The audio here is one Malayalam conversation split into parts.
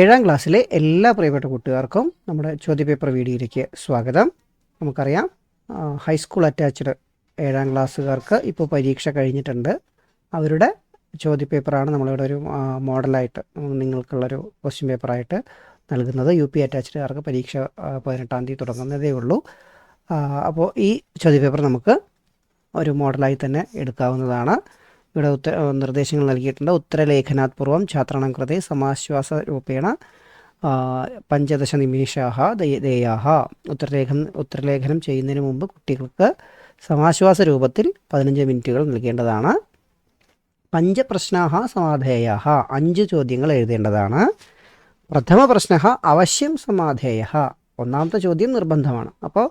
ഏഴാം ക്ലാസ്സിലെ എല്ലാ പ്രിയപ്പെട്ട കൂട്ടുകാർക്കും നമ്മുടെ ചോദ്യപേപ്പർ വീഡിയോയിലേക്ക് സ്വാഗതം. നമുക്കറിയാം ഹൈസ്കൂൾ അറ്റാച്ച്ഡ് ഏഴാം ക്ലാസ്സുകാർക്ക് ഇപ്പോൾ പരീക്ഷ കഴിഞ്ഞിട്ടുണ്ട്. അവരുടെ ചോദ്യപേപ്പറാണ് നമ്മളിവിടെ ഒരു മോഡലായിട്ട് നിങ്ങൾക്കുള്ളൊരു ക്വസ്റ്റ്യൻ പേപ്പറായിട്ട് നൽകുന്നത്. യു പി അറ്റാച്ച്ഡുകാർക്ക് പരീക്ഷ പതിനെട്ടാം തീയതി തുടങ്ങുന്നതേ ഉള്ളൂ. അപ്പോൾ ഈ ചോദ്യപേപ്പർ നമുക്ക് ഒരു മോഡലായി തന്നെ എടുക്കാവുന്നതാണ്. ഇവിടെ ഉത്തര നിർദ്ദേശങ്ങൾ നൽകിയിട്ടുണ്ട്. ഉത്തരലേഖനാത് പൂർവം ഛാത്രാണം കൃതെ സമാശ്വാസ രൂപേണ പഞ്ചദശ നിമേഷാഹ ദേയാഹ. ഉത്തരലേഖനം ഉത്തരലേഖനം ചെയ്യുന്നതിന് മുമ്പ് കുട്ടികൾക്ക് സമാശ്വാസ രൂപത്തിൽ പതിനഞ്ച് മിനിറ്റുകൾ നൽകേണ്ടതാണ്. പഞ്ചപ്രശ്നാഹ സമാധേയാഹ. അഞ്ച് ചോദ്യങ്ങൾ എഴുതേണ്ടതാണ്. പ്രഥമ പ്രശ്ന അവശ്യം സമാധേയ ഒന്നാമത്തെ ചോദ്യം നിർബന്ധമാണ്. അപ്പോൾ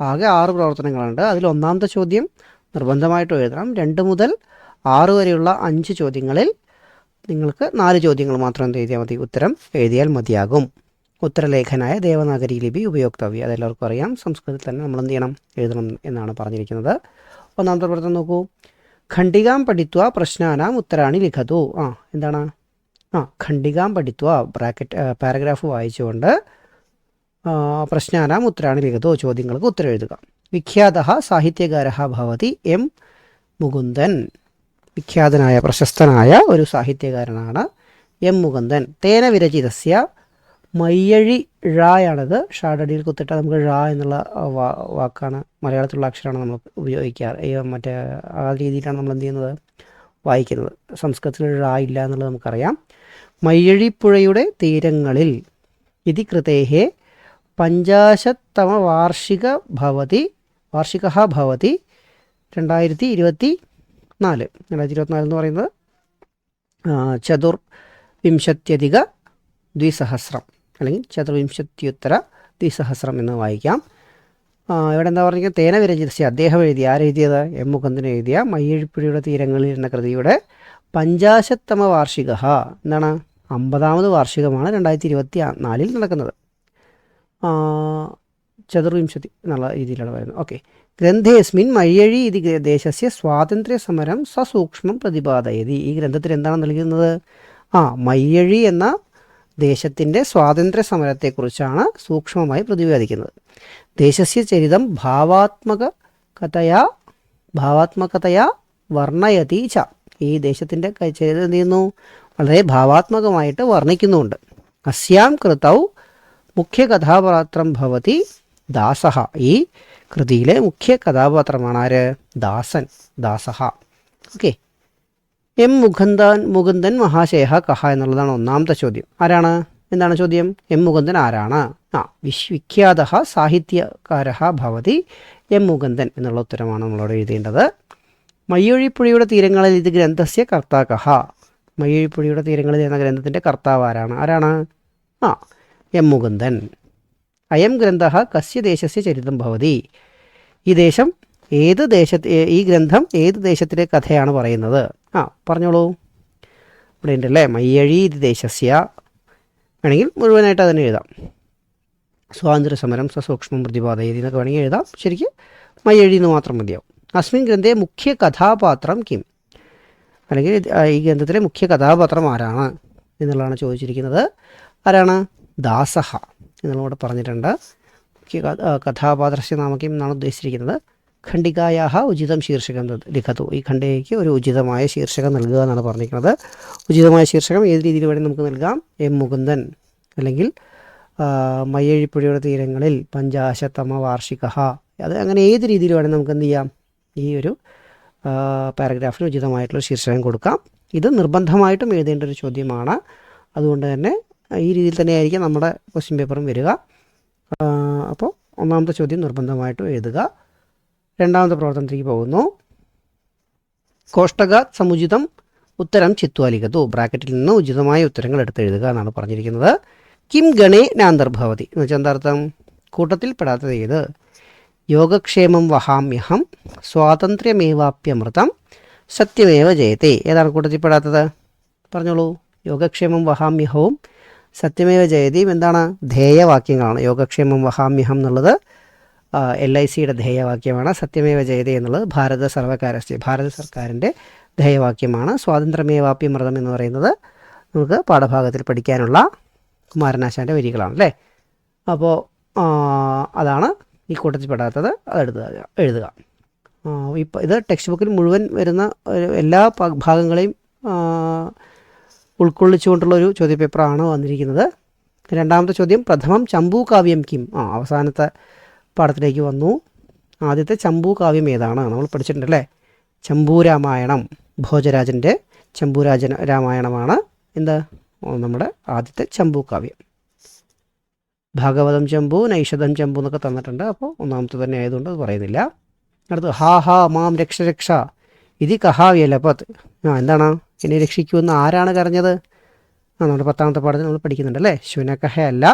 ആകെ ആറ് പ്രവർത്തനങ്ങളുണ്ട്. അതിൽ ഒന്നാമത്തെ ചോദ്യം നിർബന്ധമായിട്ട് എഴുതണം. രണ്ട് മുതൽ ആറ് വരെയുള്ള അഞ്ച് ചോദ്യങ്ങളിൽ നിങ്ങൾക്ക് നാല് ചോദ്യങ്ങൾ മാത്രം എഴുതിയാൽ മതി. ഉത്തരം എഴുതിയാൽ മതിയാകും. ഉത്തരലേഖനായ ദേവനാഗരി ലിപി ഉപയോക്തവ്യ അതെല്ലാവർക്കും അറിയാം. സംസ്കൃതത്തിൽ തന്നെ നമ്മൾ എന്ത് ചെയ്യണം? എഴുതണം എന്നാണ് പറഞ്ഞിരിക്കുന്നത്. ഒന്നാമത്തെ പ്രവർത്തനം നോക്കൂ. ഖണ്ഡികാം പഠിത്വ പ്രശ്നാനാം ഉത്തരാണി ലിഖതു. ആ എന്താണ്? ആ ഖണ്ഡികാം പഠിത്വ ബ്രാക്കറ്റ് പാരഗ്രാഫ് വായിച്ചുകൊണ്ട് പ്രശ്നാനാം ഉത്തരാണി ലിഖതു ചോദ്യങ്ങൾക്ക് ഉത്തരം എഴുതുക. വിഖ്യാത സാഹിത്യകാര ഭവതി എം മുകുന്ദൻ. വിഖ്യാതനായ പ്രശസ്തനായ ഒരു സാഹിത്യകാരനാണ് എം മുകുന്ദൻ. തേന വിരചിതസ്യ മയ്യഴി ഴായാണത് ഷാഡടിയിൽ കുത്തിട്ട നമുക്ക് ഴ എന്നുള്ള വാക്കാണ് മലയാളത്തിലുള്ള അക്ഷരമാണ് നമ്മൾ ഉപയോഗിക്കാറ് മറ്റേ ആ രീതിയിലാണ് നമ്മൾ എന്ത് ചെയ്യുന്നത്? വായിക്കുന്നത്. സംസ്കൃതത്തിൽ ഴ ഇല്ല എന്നുള്ളത് നമുക്കറിയാം. മയ്യഴിപ്പുഴയുടെ തീരങ്ങളിൽ ഇതി കൃതേഹേ പഞ്ചാശത്തമ വാർഷിക ഭവതി വാർഷിക ഭവതി രണ്ടായിരത്തി ഇരുപത്തി നാല്. രണ്ടായിരത്തി ഇരുപത്തിനാല് എന്ന് പറയുന്നത് ചതുർ വിംശത്യധിക ദ്വിസഹസ്രം. അല്ലെങ്കിൽ ചതുർവിംശത്യുത്തര ദ്വിസഹസ്രം എന്ന് വായിക്കാം. ഇവിടെ എന്താ പറഞ്ഞാൽ തേന വിരചിതസ്യ അദ്ദേഹം എഴുതിയ. ആരെഴുതിയത് എം മുകുന്ദൻ എഴുതിയ. മയ്യഴിപ്പുഴയുടെ തീരങ്ങളിൽ എന്ന കൃതിയുടെ പഞ്ചാശത്തമ വാർഷിക എന്താണ്? അമ്പതാമത് വാർഷികമാണ് രണ്ടായിരത്തി ഇരുപത്തി നാലിൽ നടക്കുന്നത് ചതുർവിംശതി എന്നുള്ള രീതിയിലാണ് വരുന്നത് ഓക്കെ. ഗ്രന്ഥേസ്മിൻ മയ്യഴി ഇത് ദേശസ്യ സ്വാതന്ത്ര്യ സമരം സസൂക്ഷ്മം പ്രതിപാദയതി. ഈ ഗ്രന്ഥത്തിൽ എന്താണ് നൽകുന്നത് ആ മയ്യഴി എന്ന ദേശത്തിന്റെ സ്വാതന്ത്ര്യ സമരത്തെക്കുറിച്ചാണ് സൂക്ഷ്മമായി പ്രതിപാദിക്കുന്നത്. ദേശസ്യ ചരിതം ഭാവാത്മക കഥയാ ഭാവാത്മകതയാ വർണയതി ച. ഈ ദേശത്തിന്റെ ചരിതം എന്ത് ചെയ്യുന്നു? വളരെ ഭാവാത്മകമായിട്ട് വർണിക്കുന്നുണ്ട്. അസ്യാം കൃതൗ മുഖ്യ കഥാപാത്രം ഭവതി ദാസഹ. ഈ കൃതിയിലെ മുഖ്യ കഥാപാത്രമാണ് ആര്? ദാസൻ ദാസഹ. ഓക്കെ. എം മുകുന്ദൻ മുകുന്ദൻ മഹാശേഹ കഹ എന്നുള്ളതാണ് ഒന്നാമത്തെ ചോദ്യം. ആരാണ്? എന്താണ് ചോദ്യം? എം മുകുന്ദൻ ആരാണ്? ആ വിശ്വവിഖ്യാത സാഹിത്യകാര ഭവതി എം മുകുന്ദൻ എന്നുള്ള ഉത്തരമാണ് നമ്മളോട് എഴുതേണ്ടത്. മയ്യൊഴിപ്പുഴയുടെ തീരങ്ങളിൽ ഇത് ഗ്രന്ഥസ്യ കർത്താക്കഹ മയ്യൊഴിപ്പുഴയുടെ തീരങ്ങളിൽ എന്ന ഗ്രന്ഥത്തിന്റെ കർത്താവ് ആരാണ്? ആരാണ്? ആ എം മുകുന്ദൻ. അയം ഗ്രന്ഥ കസ്യ ദേശസ്യ ചരിതം ഭവതി. ഈ ദേശം ഏത് ദേശത്ത് ഈ ഗ്രന്ഥം ഏത് ദേശത്തിലെ കഥയാണ് പറയുന്നത്? ആ പറഞ്ഞോളൂ. ഇവിടെ ഉണ്ട് അല്ലേ മയ്യഴി ഇത് ദേശസ്യ. വേണമെങ്കിൽ മുഴുവനായിട്ട് അതിനെ എഴുതാം. സ്വാതന്ത്ര്യ സമരം സസൂക്ഷ്മം പ്രതിപാദയതി എന്നൊക്കെ വേണമെങ്കിൽ എഴുതാം. ശരിക്കും മയ്യഴി എന്ന് മാത്രം മതിയാവും. അസ്മിൻ ഗ്രന്ഥ മുഖ്യ കഥാപാത്രം കിം? അല്ലെങ്കിൽ ഈ ഗ്രന്ഥത്തിലെ മുഖ്യ കഥാപാത്രം ആരാണ്? എന്നുള്ളതാണ് ചോദിച്ചിരിക്കുന്നത്. ആരാണ്? ദാസഹ. എന്നുള്ളവിടെ പറഞ്ഞിട്ടുണ്ട്. മുഖ്യ കഥാപാത്രസ്യ നാമക്യം എന്നാണ് ഉദ്ദേശിച്ചിരിക്കുന്നത്. ഖണ്ഡികായാഹ ഉചിതം ശീർഷകം ലിഖത്തു ലിഖതു. ഈ ഖണ്ഡികയ്ക്ക് ഒരു ഉചിതമായ ശീർഷകം നൽകുക എന്നാണ് പറഞ്ഞിരിക്കുന്നത്. ഉചിതമായ ശീർഷകം ഏത് രീതിയിൽ വേണമെങ്കിൽ നമുക്ക് നൽകാം. എം മുകുന്ദൻ. അല്ലെങ്കിൽ മയ്യഴിപ്പുഴയുടെ തീരങ്ങളിൽ പഞ്ചാശത്തമ വാർഷിക അത് അങ്ങനെ ഏത് രീതിയിൽ വേണമെങ്കിൽ നമുക്ക് എന്ത് ചെയ്യാം? ഈ ഒരു പാരഗ്രാഫിന് ഉചിതമായിട്ടുള്ള ശീർഷകം കൊടുക്കാം. ഇത് നിർബന്ധമായിട്ടും എഴുതേണ്ട ഒരു ചോദ്യമാണ്. അതുകൊണ്ട് തന്നെ ഈ രീതിയിൽ തന്നെയായിരിക്കും നമ്മുടെ ക്വസ്റ്റ്യൻ പേപ്പറും വരിക. അപ്പോൾ ഒന്നാമത്തെ ചോദ്യം നിർബന്ധമായിട്ടും എഴുതുക. രണ്ടാമത്തെ പ്രവർത്തനത്തിലേക്ക് പോകുന്നു. കോഷ്ടക സമുചിതം ഉത്തരം ചിത്വാലികതു. ബ്രാക്കറ്റിൽ നിന്ന് ഉചിതമായ ഉത്തരങ്ങൾ എടുത്ത് എഴുതുക എന്നാണ് പറഞ്ഞിരിക്കുന്നത്. കിം ഗണേ നാന്തർഭവതി എന്ന് വെച്ചാൽ എന്താർത്ഥം? കൂട്ടത്തിൽ പെടാത്തത് ഏത്? യോഗക്ഷേമം വഹാമ്യഹം സ്വാതന്ത്ര്യമേവാപ്യമൃതം സത്യമേവ ജയത്തെ. ഏതാണ് കൂട്ടത്തിൽ പെടാത്തത്? പറഞ്ഞോളൂ. യോഗക്ഷേമം വഹാമ്യഹവും സത്യമേവ ജയതിയും എന്താണ് ധ്യേയവാക്യങ്ങളാണ് യോഗക്ഷേമം വഹാമ്യഹം എന്നുള്ളത് എൽ ഐ സിയുടെ ധ്യേയവാക്യമാണ് സത്യമേവ ജയതി എന്നുള്ളത് ഭാരത സർവകാരസ്യ ഭാരത സർക്കാരിന്റെ ധ്യേയവാക്യമാണ് സ്വാതന്ത്ര്യമേവാപ്യമൃതം എന്ന് പറയുന്നത് നമുക്ക് പാഠഭാഗത്തിൽ പഠിക്കാനുള്ള കുമാരനാശാന്റെ വരികളാണ് അല്ലേ? അപ്പോൾ അതാണ് ഈ കൂട്ടത്തിൽ പെടാത്തത്. അത് എഴുതുക എഴുതുക. ഇപ്പോൾ ഇത് ടെക്സ്റ്റ് ബുക്കിൽ മുഴുവൻ വരുന്ന എല്ലാ ഭാഗങ്ങളെയും ഉൾക്കൊള്ളിച്ചുകൊണ്ടുള്ള ഒരു ചോദ്യപേപ്പറാണ് വന്നിരിക്കുന്നത്. രണ്ടാമത്തെ ചോദ്യം പ്രഥമം ചമ്പു കാവ്യം കിം. ആ അവസാനത്തെ പാഠത്തിലേക്ക് വന്നു. ആദ്യത്തെ ചമ്പു കാവ്യം ഏതാണ്? നമ്മൾ പഠിച്ചിട്ടുണ്ട് അല്ലേ ചമ്പു രാമായണം ഭോജരാജന്റെ ചമ്പുരാജൻ രാമായണമാണ്. എന്താ? നമ്മുടെ ആദ്യത്തെ ചമ്പു കാവ്യം. ഭാഗവതം ചമ്പു നൈഷധം ചമ്പു എന്നൊക്കെ തന്നിട്ടുണ്ട്. അപ്പോൾ ഒന്നാമത്തെ തന്നെ ആയതുകൊണ്ട് അത് പറയുന്നില്ല. അടുത്ത് ഹാ ഹാ മാം രക്ഷ രക്ഷ. ഇതി അപ്പോൾ ആ എന്താണ്? എന്നെ രക്ഷിക്കുമെന്ന് ആരാണ് കരഞ്ഞത്? ആ നമ്മുടെ പത്താമത്തെ പാഠത്തിൽ നമ്മൾ പഠിക്കുന്നുണ്ട് അല്ലേ? ശുനകഹ അല്ല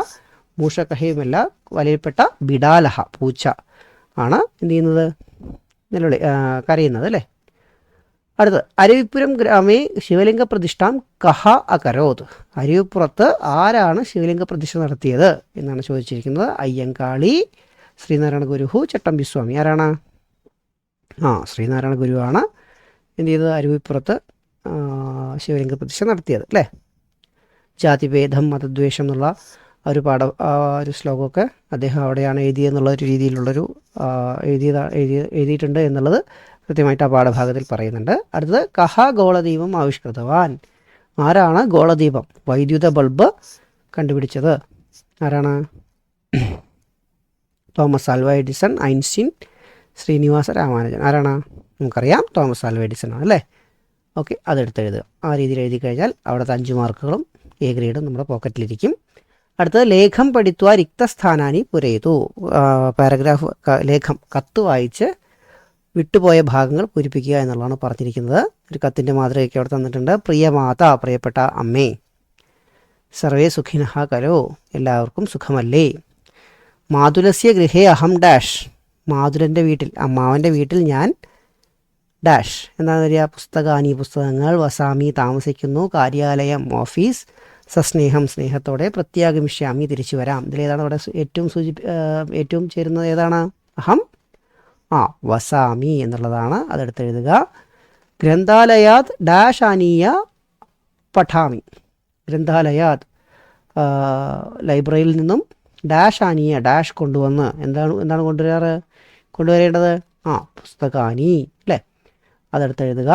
മൂഷകഹയുമല്ല വലിയപ്പെട്ട ബിഡാലഹ പൂച്ച ആണ് എന്ത് ചെയ്യുന്നത്? നിലവിളി കരയുന്നത് അല്ലേ? അടുത്ത് അരുവിപ്പുരം ഗ്രാമേ ശിവലിംഗ പ്രതിഷ്ഠാം കഹ അകരോത്. അരുവിപ്പുറത്ത് ആരാണ് ശിവലിംഗ പ്രതിഷ്ഠ നടത്തിയത് എന്നാണ് ചോദിച്ചിരിക്കുന്നത്. അയ്യങ്കാളി ശ്രീനാരായണ ഗുരുഹു ചട്ടമ്പിസ്വാമി. ആരാണ്? ആ ശ്രീനാരായണ ഗുരുവാണ് എന്ത് ചെയ്തത് അരുവിപ്പുറത്ത് ശിവലിംഗ പ്രതിഷ്ഠ നടത്തിയത് അല്ലേ? ജാതിഭേദം മതദ്വേഷം എന്നുള്ള ഒരു പാഠ ഒരു ശ്ലോകമൊക്കെ അദ്ദേഹം അവിടെയാണ് എഴുതിയെന്നുള്ള ഒരു രീതിയിലുള്ളൊരു എഴുതിയതാ എഴുതി എഴുതിയിട്ടുണ്ട് എന്നുള്ളത് കൃത്യമായിട്ട് ആ പാഠഭാഗത്തിൽ പറയുന്നുണ്ട്. അടുത്തത് കഹ ഗോളദീപം ആവിഷ്കൃതവാൻ. ആരാണ് ഗോളദീപം? വൈദ്യുത ബൾബ് കണ്ടുപിടിച്ചത്. ആരാണ്? Thomas Alva Edison Einstein Srinivasa Ramanujan. ആരാണ്? നമുക്കറിയാം. തോമസ് ആൽവ എഡിസൺ ആണ് അല്ലേ? ഓക്കെ അതെടുത്ത് എഴുതുക. ആ രീതിയിൽ എഴുതി കഴിഞ്ഞാൽ അവിടുത്തെ അഞ്ച് മാർക്കുകളും എ ഗ്രേഡും നമ്മുടെ പോക്കറ്റിലിരിക്കും. അടുത്തത് ലേഖം പഠിത്വ രിക്തസ്ഥാനാനി പുരയതു. പാരഗ്രാഫ് ലേഖം കത്ത് വായിച്ച് വിട്ടുപോയ ഭാഗങ്ങൾ പൂരിപ്പിക്കുക എന്നുള്ളതാണ് പറഞ്ഞിരിക്കുന്നത്. ഒരു കത്തിന്റെ മാതൃകയൊക്കെ അവിടെ തന്നിട്ടുണ്ട്. പ്രിയ മാത പ്രിയപ്പെട്ട അമ്മേ. സർവേ സുഖിനഹ കലോ. എല്ലാവർക്കും സുഖമല്ലേ? മാതുലസ്യ ഗൃഹേ അഹം ഡാഷ്. മാതുലന്റെ വീട്ടിൽ അമ്മാവന്റെ വീട്ടിൽ ഞാൻ ഡാഷ്. എന്താണ് വരിക പുസ്തകാനി പുസ്തകങ്ങൾ വസാമി താമസിക്കുന്നു. കാര്യാലയം ഓഫീസ്. സസ്നേഹം സ്നേഹത്തോടെ പ്രത്യാഗമിഷ്യാമി തിരിച്ചു വരാം. ഇതിലേതാണ് അവിടെ ഏറ്റവും സൂചി ഏറ്റവും ചേരുന്നത് ഏതാണ്? അഹം. ആ വസാമി എന്നുള്ളതാണ് അതെടുത്ത് എഴുതുക ഗ്രന്ഥാലയാത് ഡാഷ് ആനീയ പഠാമി. ഗ്രന്ഥാലയാത് ലൈബ്രറിയിൽ നിന്നും ഡാഷ് ആനീയ ഡാഷ് കൊണ്ടുവന്ന് എന്താണ് എന്താണ് കൊണ്ടുവരാറ്? കൊണ്ടുവരേണ്ടത്? ആ പുസ്തകാനി അല്ലേ? അതെടുത്ത് എഴുതുക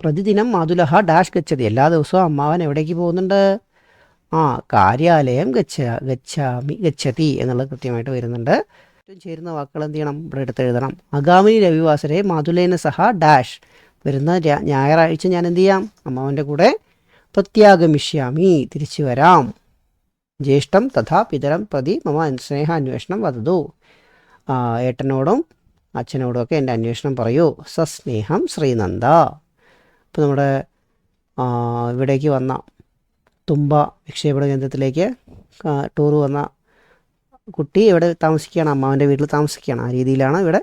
പ്രതിദിനം മാതുലഹ ഡാഷ് ഗച്ഛതി. എല്ലാ ദിവസവും അമ്മാവൻ എവിടേക്ക് പോകുന്നുണ്ട്? ആ കാര്യാലയം ഗച്ഛ ഗച്ഛാമി ഗച്ഛതി എന്നുള്ളത് കൃത്യമായിട്ട് വരുന്നുണ്ട്. ചേരുന്ന വാക്കുകൾ എന്ത് ചെയ്യണം? ഇവിടെ എടുത്ത് എഴുതണം അഗാമിനി രവിവാസരെ മാതുലേന സഹ ഡാഷ്. വരുന്ന ഞായറാഴ്ച ഞാൻ എന്ത് ചെയ്യാം? അമ്മാവന്റെ കൂടെ പ്രത്യാഗമിഷ്യാമി. തിരിച്ചു വരാം. ജ്യേഷ്ഠം തഥാ പിതരം പ്രതി മമ സ്നേഹ അന്വേഷണം വധതു ഏട്ടനോടും അച്ഛനോടും ഒക്കെ എന്റെ അന്വേഷണം പറയൂ. സസ്നേഹം ശ്രീനന്ദ. അപ്പോൾ നമ്മുടെ ഇവിടേക്ക് വന്ന തുമ്പ വിക്ഷേപണ കേന്ദ്രത്തിലേക്ക് ടൂർ വന്ന കുട്ടി ഇവിടെ താമസിക്കുകയാണ്. അമ്മാവന്റെ വീട്ടിൽ താമസിക്കുകയാണ്. ആ രീതിയിലാണ് ഇവിടെ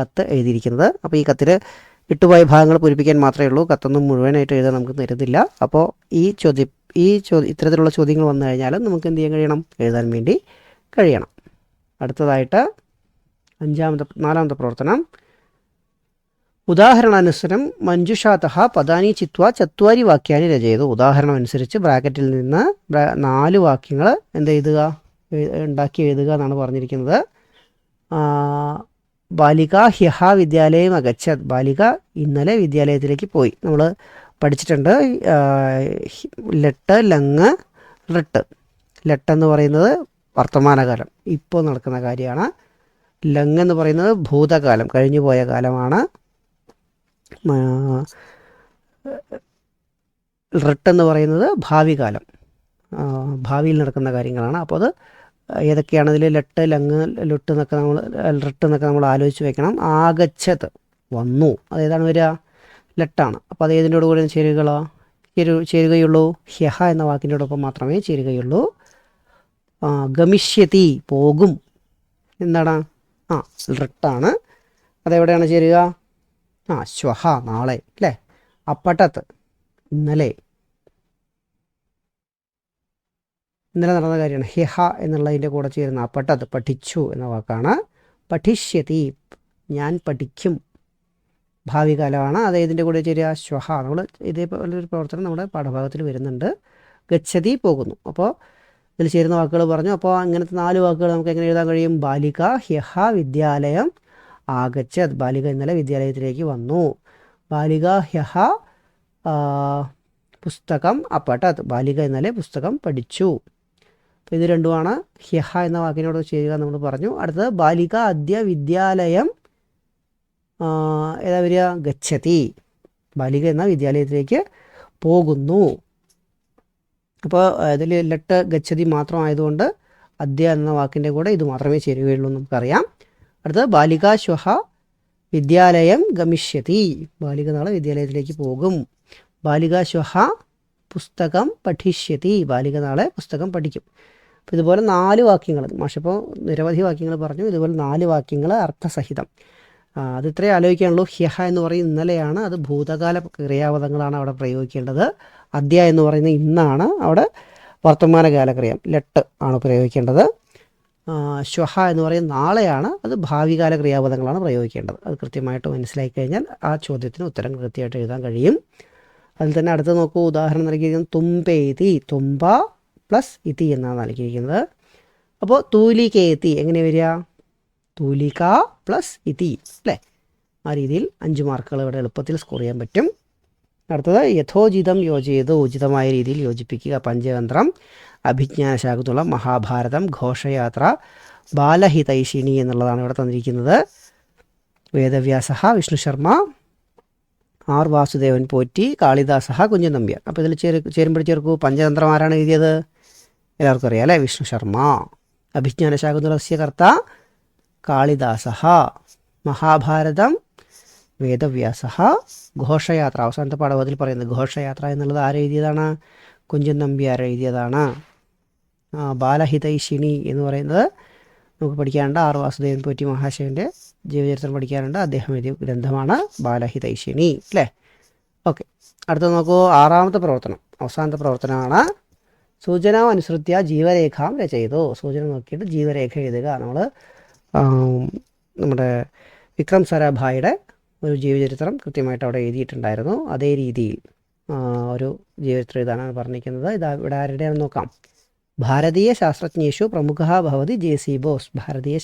കത്ത് എഴുതിയിരിക്കുന്നത്. അപ്പോൾ ഈ കത്തിൽ വിട്ടുപോയ ഭാഗങ്ങൾ പൂരിപ്പിക്കാൻ മാത്രമേ ഉള്ളൂ. കത്തൊന്നും മുഴുവനായിട്ട് എഴുതാൻ നമുക്ക് തരുന്നില്ല. അപ്പോൾ ഈ ചോദ്യം ഈ ചോദ്യം ഇത്തരത്തിലുള്ള ചോദ്യങ്ങൾ വന്നു കഴിഞ്ഞാൽ നമുക്ക് എന്ത് ചെയ്യാൻ കഴിയണം? എഴുതാൻ വേണ്ടി കഴിയണം. അടുത്തതായിട്ട് അഞ്ചാമത്തെ നാലാമത്തെ പ്രവർത്തനം. ഉദാഹരണാനുസരം മഞ്ജുഷാത പദാനി ചിത്വ ചത്വാരി വാക്യാനി രചയതു. ഉദാഹരണം അനുസരിച്ച് ബ്രാക്കറ്റിൽ നിന്ന് നാല് വാക്യങ്ങൾ എന്ത് എഴുതുക? എഴു- ഉണ്ടാക്കി എഴുതുക എന്നാണ് പറഞ്ഞിരിക്കുന്നത്. ബാലിക ഹ്യഹ വിദ്യാലയം അകച്ച ബാലിക ഇന്നലെ വിദ്യാലയത്തിലേക്ക് പോയി. നമ്മൾ പഠിച്ചിട്ടുണ്ട് ലെട്ട് ലങ് റിട്ട്. ലെട്ടെന്ന് പറയുന്നത് വർത്തമാനകാലം. ഇപ്പോൾ നടക്കുന്ന കാര്യമാണ്. ലങ് എന്ന് പറയുന്നത് ഭൂതകാലം കഴിഞ്ഞു പോയ കാലമാണ്. റിട്ട് എന്ന് പറയുന്നത് ഭാവി കാലം ഭാവിയിൽ നടക്കുന്ന കാര്യങ്ങളാണ്. അപ്പോൾ അത് ഏതൊക്കെയാണ് അതിൽ ലെട്ട് ലങ് ലുട്ട് എന്നൊക്കെ നമ്മൾ റിട്ട് എന്നൊക്കെ നമ്മൾ ആലോചിച്ച് വെക്കണം. ആഗച്ഛത് വന്നു. അതേതാണ് വരിക? ലെട്ടാണ്. അപ്പോൾ അത് ഏതിന്റെ കൂടെ ചേരുകളോ ചേരു ചേരുകയുള്ളൂ. ഹ്യഹ എന്ന വാക്കിനോടൊപ്പം മാത്രമേ ചേരുകയുള്ളൂ. ഗമിഷ്യതി പോകും. എന്താണ്? ആ റിട്ടാണ്. അതെവിടെയാണ് ചേരുക? ആ ശ്വഹ നാളെ അല്ലേ? അപ്പട്ടത്ത് ഇന്നലെ. ഇന്നലെ നടന്ന കാര്യമാണ്. ഹിഹ എന്നുള്ളതിന്റെ കൂടെ ചേരുന്ന അപ്പട്ടത്ത് പഠിച്ചു എന്ന വാക്കാണ്. പഠിഷ്യതി ഞാൻ പഠിക്കും. ഭാവി കാലമാണ് അത് ഇതിന്റെ കൂടെ ചേരുക. ശ്വഹ നമ്മൾ ഇതേപോലെ ഒരു പ്രവർത്തനം നമ്മുടെ പാഠഭാഗത്തിൽ വരുന്നുണ്ട്. ഗച്ഛതി പോകുന്നു. അപ്പോൾ ഇതിൽ ചേരുന്ന വാക്കുകൾ പറഞ്ഞു. അപ്പോൾ അങ്ങനത്തെ നാല് വാക്കുകൾ നമുക്ക് എങ്ങനെ എഴുതാൻ കഴിയും? ബാലിക ഹ്യഹ വിദ്യാലയം ആഗച്ഛത്. ബാലിക ഇന്നലെ വിദ്യാലയത്തിലേക്ക് വന്നു. ബാലിക ഹ്യഹ പുസ്തകം അപ്പട്ടത് ബാലിക ഇന്നലെ പുസ്തകം പഠിച്ചു. അപ്പോൾ ഇത് രണ്ടുമാണ്. ഹ്യഹ എന്ന വാക്കിനോട് ചെയ്യുക നമ്മൾ പറഞ്ഞു. അടുത്തത് ബാലിക അദ്യ വിദ്യാലയം ഏതാ വരിക? ഗച്ഛതി. ബാലിക എന്ന വിദ്യാലയത്തിലേക്ക് പോകുന്നു. അപ്പോൾ ഇതിൽ ലെട്ട് ഗച്ഛതി മാത്രമായതുകൊണ്ട് അദ്യ എന്ന വാക്കിന്റെ കൂടെ ഇത് മാത്രമേ ചേരുകയുള്ളൂ നമുക്കറിയാം. അടുത്തത് ബാലിക ശ്വഹ വിദ്യാലയം ഗമിഷ്യതി. ബാലിക നാളെ വിദ്യാലയത്തിലേക്ക് പോകും. ബാലിക ശ്വഹ പുസ്തകം പഠിഷ്യതി. ബാലിക നാളെ പുസ്തകം പഠിക്കും. അപ്പോൾ ഇതുപോലെ നാല് വാക്യങ്ങൾ മാഷപ്പോൾ നിരവധി വാക്യങ്ങൾ പറഞ്ഞു. ഇതുപോലെ നാല് വാക്യങ്ങൾ അർത്ഥസഹിതം. അത് ഇത്രേ ആലോചിക്കാനുള്ളൂ. ഹ്യഹ എന്ന് പറയും ഇന്നലെയാണ്. അത് ഭൂതകാല ക്രിയാപദങ്ങളാണ് അവിടെ പ്രയോഗിക്കേണ്ടത്. അദ്യ എന്ന് പറയുന്നത് ഇന്നാണ് അവിടെ വർത്തമാനകാല ക്രിയ ലെട്ട് ആണ് പ്രയോഗിക്കേണ്ടത്. ശ്വഹ എന്ന് പറയുന്ന നാളെയാണ് അത് ഭാവികാല ക്രിയാപദങ്ങളാണ് പ്രയോഗിക്കേണ്ടത്. അത് കൃത്യമായിട്ട് മനസ്സിലാക്കി കഴിഞ്ഞാൽ ആ ചോദ്യത്തിന് ഉത്തരം കൃത്യമായിട്ട് എഴുതാൻ കഴിയും. അതിൽ തന്നെ അടുത്ത് നോക്കൂ ഉദാഹരണം നൽകിയിരിക്കുന്നത് തുമ്പേതി തുമ്പ പ്ലസ് ഇതി എന്നാണ് നൽകിയിരിക്കുന്നത്. അപ്പോൾ തൂലികേതി എങ്ങനെ വരിക? തൂലിക പ്ലസ് ഇതി അല്ലേ? ആ രീതിയിൽ അഞ്ച് മാർക്കുകൾ ഇവിടെ എളുപ്പത്തിൽ സ്കോർ ചെയ്യാൻ പറ്റും. അടുത്തത് യഥോചിതം യോജയത് ഉചിതമായ രീതിയിൽ യോജിപ്പിക്കുക. പഞ്ചതന്ത്രം അഭിജ്ഞാനശാഖത്തുള്ള മഹാഭാരതം ഘോഷയാത്ര ബാലഹിതൈഷിണി എന്നുള്ളതാണ് ഇവിടെ തന്നിരിക്കുന്നത്. വേദവ്യാസ വിഷ്ണു ശർമ്മ ആർ വാസുദേവൻ പോറ്റി കാളിദാസ കുഞ്ഞൻ നമ്പ്യാർ. അപ്പോൾ ഇതിൽ ചേര് ചേരുമ്പോൾ ചേർക്കൂ. പഞ്ചതന്ത്രം ആരാണ് എഴുതിയത്? എല്ലാവർക്കും അറിയാം അല്ലേ? വിഷ്ണു ശർമ്മ. അഭിജ്ഞാനശാഖ തുളസ്യകർത്ത കർത്ത കാളിദാസ മഹാഭാരതം വേദവ്യാസ ഘോഷയാത്ര. അവസാനത്തെ പാഠഭാഗത്തിൽ പറയുന്നത് ഘോഷയാത്ര എന്നുള്ളത് ആരെഴുതിയതാണ് കുഞ്ചൻ നമ്പ്യാർ എഴുതിയതാണ്. ബാലഹിതൈഷിണി എന്ന് പറയുന്നത് നമുക്ക് പഠിക്കാനുണ്ട്. ആർ വാസുദേവൻ പോറ്റി മഹാശയന്റെ ജീവചരിത്രം പഠിക്കാനുണ്ട്. അദ്ദേഹം എഴുതിയ ഗ്രന്ഥമാണ് ബാലഹിതൈഷിണി അല്ലേ? ഓക്കെ. അടുത്ത നോക്കൂ. ആറാമത്തെ പ്രവർത്തനം. അവസാനത്തെ പ്രവർത്തനമാണ് സൂചന അനുസൃത്യ ജീവരേഖാം രചയിതു. സൂചന നോക്കിയിട്ട് ജീവരേഖ എഴുതുക. നമ്മൾ നമ്മുടെ വിക്രം സാരാഭായിയുടെ ഒരു ജീവചരിത്രം കൃത്യമായിട്ട് അവിടെ എഴുതിയിട്ടുണ്ടായിരുന്നു. അതേ രീതിയിൽ ഒരു ജീവചരിത്രം എഴുതാനാണ് പറഞ്ഞിരിക്കുന്നത്. ഇത് ഇവിടെ ആരുടെയാണെന്ന് നോക്കാം. ഭാരതീയ ശാസ്ത്രജ്ഞേഷു പ്രമുഖ ഭവതി ജെ സി ബോസ്. ഭാരതീയ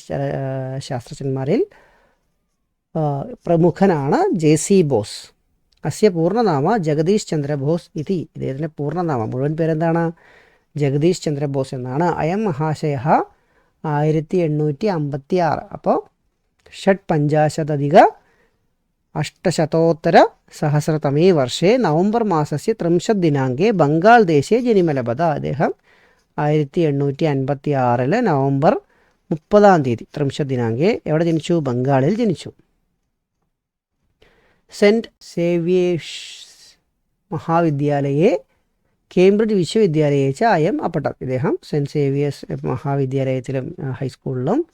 ശാസ്ത്രജ്ഞന്മാരിൽ പ്രമുഖനാണ് ജെ സി ബോസ്. അസ്യ പൂർണനാമ ജഗദീഷ് ചന്ദ്ര ബോസ് ഇതി. ഇദ്ദേഹത്തിന്റെ പൂർണനാമം മുഴുവൻ പേരെന്താണ്? ജഗദീഷ് ചന്ദ്ര ബോസ് എന്നാണ്. അയം മഹാശയ ആയിരത്തി എണ്ണൂറ്റി അമ്പത്തി ആറ് അപ്പോൾ ഷഡ് പഞ്ചാശതധിക അഷ്ടശതോത്തര സഹസ്രതമേ വർഷേ നവംബർ മാസസ്യ ദിനാങ്കെ ബംഗാൾ ദേശീയ ജനിമലബദ അദ്ദേഹം ആയിരത്തി എണ്ണൂറ്റി അൻപത്തി ആറിൽ നവംബർ മുപ്പതാം തീയതി ത്രിംശത് ദിനാങ്കെ എവിടെ ജനിച്ചു? ബംഗാളിൽ ജനിച്ചു. സെന്റ് സേവിയേഷ് മഹാവിദ്യാലയെ കേംബ്രിഡ്ജ് വിശ്വവിദ്യാലയെ ച അയം അപ്പട്ടം. ഇദ്ദേഹം സെന്റ് സേവിയേഴ്സ് മഹാവിദ്യാലയത്തിലും ഹൈസ്കൂളിലും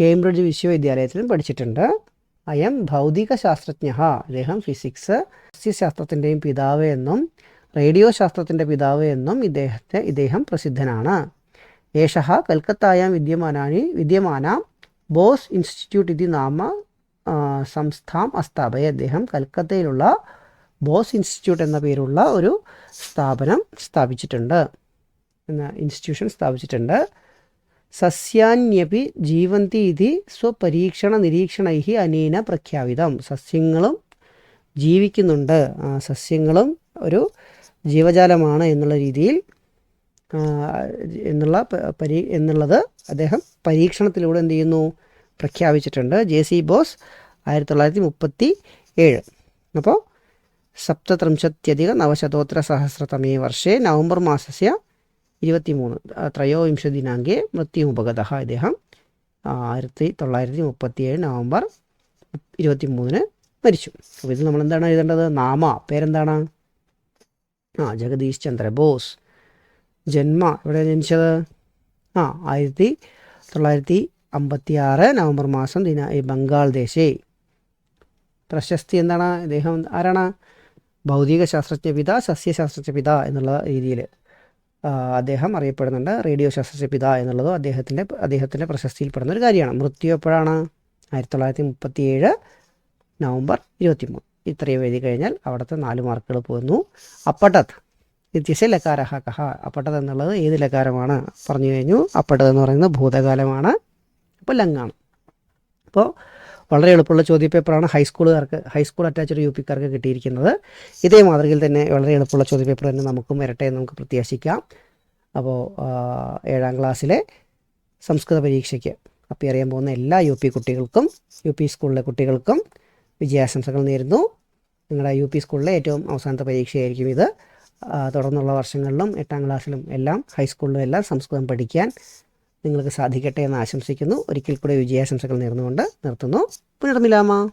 കേംബ്രിഡ്ജ് വിശ്വവിദ്യാലയത്തിലും പഠിച്ചിട്ടുണ്ട്. അയം ഭൗതിക ശാസ്ത്രജ്ഞ അദ്ദേഹം ഫിസിക്സ് സസ്യശാസ്ത്രത്തിന്റെയും പിതാവ് എന്നും റേഡിയോ ശാസ്ത്രത്തിന്റെ പിതാവ് എന്നും ഇദ്ദേഹത്തെ ഇദ്ദേഹം പ്രസിദ്ധനാണ്. ഏഷ കൽക്കത്തായാം വിദ്യമാനാനി വിദ്യമാന ബോസ് ഇൻസ്റ്റിറ്റ്യൂട്ട് ഇതി നാമ സംസ്ഥാം അസ്ഥാപയ. അദ്ദേഹം കൽക്കത്തയിലുള്ള ബോസ് ഇൻസ്റ്റിറ്റ്യൂട്ട് എന്ന പേരുള്ള ഒരു സ്ഥാപനം സ്ഥാപിച്ചിട്ടുണ്ട്. എന്ന ഇൻസ്റ്റിറ്റ്യൂഷൻ സ്ഥാപിച്ചിട്ടുണ്ട്. സസ്യാന്യപി ജീവന്തി ഇതി സ്വപരീക്ഷണ നിരീക്ഷണൈ അനേന പ്രഖ്യാപിതം. സസ്യങ്ങളും ജീവിക്കുന്നുണ്ട്. സസ്യങ്ങളും ഒരു ജീവജാലമാണ് എന്നുള്ള രീതിയിൽ എന്നുള്ള പരീ എന്നുള്ളത് അദ്ദേഹം പരീക്ഷണത്തിലൂടെ എന്ത് ചെയ്യുന്നു? പ്രഖ്യാപിച്ചിട്ടുണ്ട്. ജെ സി ബോസ് ആയിരത്തി തൊള്ളായിരത്തി മുപ്പത്തി ഏഴ് അപ്പോൾ സപ്തത്രിംശത്യധിക നവശതോത്തര സഹസ്രതമേ വർഷേ നവംബർ മാസസ്യ ഇരുപത്തിമൂന്ന് ത്രയോവിംശതി ദിനാങ്കെ മൃത്യുമുപഗത ഇദ്ദേഹം ആയിരത്തി തൊള്ളായിരത്തി മുപ്പത്തിയേഴ് നവംബർ ഇരുപത്തി മൂന്നിന് മരിച്ചു. അപ്പോൾ ഇത് നമ്മൾ എന്താണ് എഴുതേണ്ടത്? നാമ പേരെന്താണ്? ആ ജഗദീഷ് ചന്ദ്ര ബോസ്. ജന്മ എവിടെ ജനിച്ചത്? ആ ആയിരത്തി തൊള്ളായിരത്തി അമ്പത്തി ആറ് നവംബർ മാസം ദിന ഈ ബംഗാൾ ദേശേ. പ്രശസ്തി എന്താണ്? ഇദ്ദേഹം ആരാണ്? ഭൗതിക ശാസ്ത്രജ്ഞ പിത സസ്യശാസ്ത്രജ്ഞ പിത എന്നുള്ള രീതിയിൽ. അദ്ദേഹം അറിയപ്പെടുന്നുണ്ട്. റേഡിയോ ശാസ്ത്രജ്ഞ പിത എന്നുള്ളതും അദ്ദേഹത്തിന്റെ അദ്ദേഹത്തിന്റെ പ്രശസ്തിയിൽപ്പെടുന്ന ഒരു കാര്യമാണ്. മൃത്യു എപ്പോഴാണ്? ആയിരത്തി തൊള്ളായിരത്തി മുപ്പത്തി ഏഴ് നവംബർ ഇരുപത്തി മൂന്ന് ഇത്രയും എഴുതി കഴിഞ്ഞാൽ അവിടുത്തെ നാല് മാർക്കുകൾ പോകുന്നു. അപ്പട്ടത്ത് വ്യത്യസ്ത ലക്കാര കഹ. അപ്പട്ടത് എന്നുള്ളത് ഏത് ലക്കാരമാണ് പറഞ്ഞു കഴിഞ്ഞു. അപ്പട്ടത് എന്ന് പറയുന്നത് ഭൂതകാലമാണ്. അപ്പോൾ ലങ്ങാണ്. അപ്പോൾ വളരെ എളുപ്പമുള്ള ചോദ്യപേപ്പറാണ് ഹൈസ്കൂളുകാർക്ക് ഹൈസ്കൂൾ അറ്റാച്ച്ഡ് യു പിക്കാർക്ക് കിട്ടിയിരിക്കുന്നത്. ഇതേ മാതൃകയിൽ തന്നെ വളരെ എളുപ്പമുള്ള ചോദ്യപേപ്പർ തന്നെ നമുക്കും വരട്ടെ എന്ന് നമുക്ക് പ്രത്യാശിക്കാം. അപ്പോൾ ഏഴാം ക്ലാസ്സിലെ സംസ്കൃത പരീക്ഷയ്ക്ക് അപ്പി അറിയാൻ പോകുന്ന എല്ലാ യു പി കുട്ടികൾക്കും യു പി സ്കൂളിലെ കുട്ടികൾക്കും വിജയാശംസകൾ നേരുന്നു. നിങ്ങളുടെ യു പി സ്കൂളിലെ ഏറ്റവും അവസാനത്തെ പരീക്ഷയായിരിക്കും ഇത്. തുടർന്നുള്ള വർഷങ്ങളിലും എട്ടാം ക്ലാസ്സിലും എല്ലാം ഹൈസ്കൂളിലും എല്ലാം സംസ്കൃതം പഠിക്കാൻ നിങ്ങൾക്ക് സാധിക്കട്ടെ എന്ന് ആശംസിക്കുന്നു. ഒരിക്കൽ കൂടെ വിജയാശംസകൾ നേർന്നുകൊണ്ട് നിർത്തുന്നു. പുനർമിലാമ?